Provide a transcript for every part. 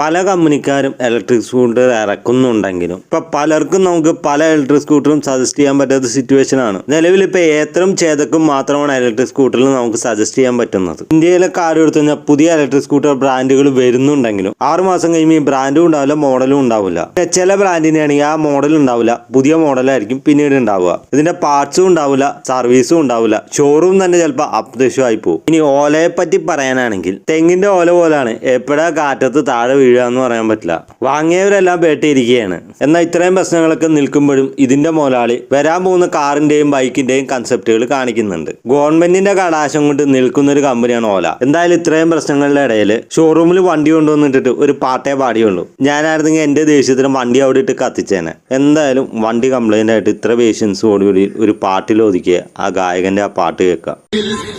പല കമ്പനിക്കാരും electric scooter ഇറക്കുന്നുണ്ടെങ്കിലും ഇപ്പൊ പലർക്കും നമുക്ക് പല ഇലക്ട്രിക് സ്കൂട്ടറും സജസ്റ്റ് ചെയ്യാൻ പറ്റാത്ത സിറ്റുവേഷൻ ആണ്. നിലവിൽ ഇപ്പൊ ഏത്തരം ചേതക്കും മാത്രമാണ് ഇലക്ട്രിക് സ്കൂട്ടറിൽ നമുക്ക് സജസ്റ്റ് ചെയ്യാൻ പറ്റുന്നത്. ഇന്ത്യയിലെ കാര്യം എടുത്തു കഴിഞ്ഞാൽ പുതിയ ഇലക്ട്രിക് സ്കൂട്ടർ ബ്രാൻഡുകൾ വരുന്നുണ്ടെങ്കിലും ആറുമാസം കഴിയുമ്പോൾ ഈ ബ്രാൻഡും ഉണ്ടാവില്ല മോഡലും ഉണ്ടാവില്ല. ചില ബ്രാൻഡിനാണെങ്കിൽ ആ മോഡൽ ഉണ്ടാവില്ല പുതിയ മോഡലായിരിക്കും പിന്നീട് ഉണ്ടാവുക. ഇതിന്റെ പാർട്സും ഉണ്ടാവില്ല സർവീസും ഉണ്ടാവില്ല ഷോറൂം തന്നെ ചിലപ്പോൾ അപ്രദേശമായി പോകും. ഇനി ഓലയെ പറ്റി പറയാനാണെങ്കിൽ തെങ്ങിന്റെ ഓല പോലാണ് എപ്പോഴാ കാറ്റത്ത് താഴെ വീഴുക എന്ന് പറയാൻ പറ്റില്ല വാങ്ങിയവരെല്ലാം പേട്ടിയിരിക്കുകയാണ് എന്നാൽ ഇത്രയും പ്രശ്നങ്ങളൊക്കെ നിൽക്കുമ്പോഴും ഇതിന്റെ മുതലാളി വരാൻ പോകുന്ന കാറിന്റെയും ബൈക്കിന്റെയും കൺസെപ്റ്റുകൾ കാണിക്കുന്നുണ്ട് ഗവൺമെന്റിന്റെ കടാശം കൊണ്ട് നിൽക്കുന്ന ഒരു കമ്പനിയാണ് ഓല എന്തായാലും ഇത്രയും പ്രശ്നങ്ങളുടെ ഇടയിൽ ഷോറൂമിൽ വണ്ടി കൊണ്ടുവന്നിട്ടിട്ട് ഒരു പാട്ടേ പാടിയുള്ളൂ ഞാനായിരുന്നെങ്കിൽ എന്റെ ദേഷ്യത്തിന് വണ്ടി അവിടെ ഇട്ട് കത്തിച്ചേനെ എന്തായാലും വണ്ടി കംപ്ലൈന്റ് ആയിട്ട് ഇത്ര പേഷ്യൻസോടുകൂടി ഒരു പാട്ടിൽ ഒതുക്കിയ ആ ഗായകന്റെ ആ പാട്ട് കേൾക്കാം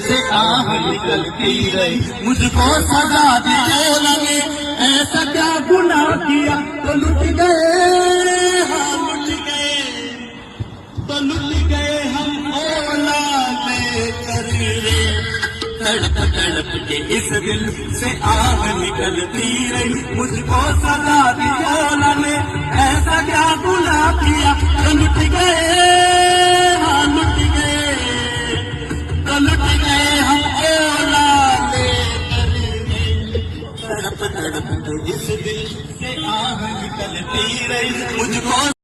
से आह निकलती रही मुझको सजा दी ऐसा क्या गुनाह किया? तो लुट गए। हाँ लुट गए। तो लुट गए हम ओला लेकर रे तड़प तड़प के इस दिल से आग निकलती रही। मुझको सजा दी ओला ने ऐसा तड़प तड़प के इस दिल से आह निकलती रही मुझको